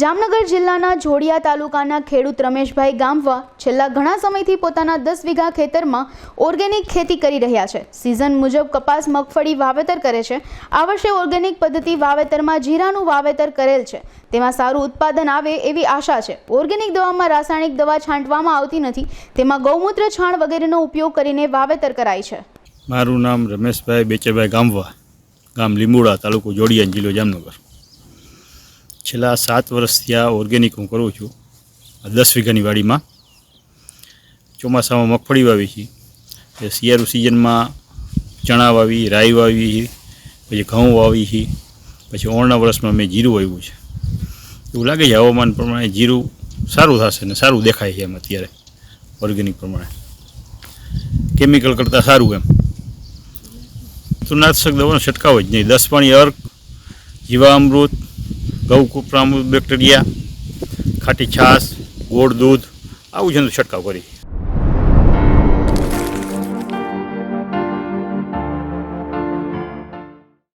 જામનગર જિલ્લાના જોડિયા તાલુકાના ખેડૂત રમેશભાઈ ગામવા છેલ્લા ઘણા સમયથી પોતાના દસ વીઘા ખેતરમાં ઓર્ગેનિક ખેતી કરી રહ્યા છે. સિઝન મુજબ કપાસ, મગફળી વાવેતર કરે છે. આ વર્ષે ઓર્ગેનિક પદ્ધતિ વાવેતરમાં જીરાનું વાવેતર કરેલ છે. તેમાં સારું ઉત્પાદન આવે એવી આશા છે. ઓર્ગેનિક દવામાં રાસાયણિક દવા છાંટવામાં આવતી નથી. તેમાં ગૌમૂત્ર, છાણ વગેરેનો ઉપયોગ કરીને વાવેતર કરાય છે. મારું નામ રમેશભાઈ બેચરભાઈ ગામવા, ગામ લીંબોડા તાલુકો જોડિયા, જિલ્લો જામનગર. છેલ્લા સાત વર્ષથી આ ઓર્ગેનિક હું કરું છું. દસ વીઘાની વાડીમાં. ચોમાસામાં મગફળી વાવી છે. એ શિયાળુ સિઝનમાં ચણા વાવી, રાઈ વાવી, પછી ઘઉં વાવી છે. પછી ઓળના વર્ષમાં મેં જીરું વાવ્યું છે. એવું લાગે છે હવામાન પ્રમાણે જીરું સારું થશે ને સારું દેખાય છે એમ અત્યારે ઓર્ગેનિક પ્રમાણે. કેમિકલ કરતાં સારું એમ. તુનાશક દવાનો છંટકાવ જ નહીં. દસ પાણી અર્ક, જીવામૃત ગૌ કુપ્રામૃત બેક્ટેરિયા ખાટી છાશ ગોળ દૂધ આવું છે છંટકાવ કરી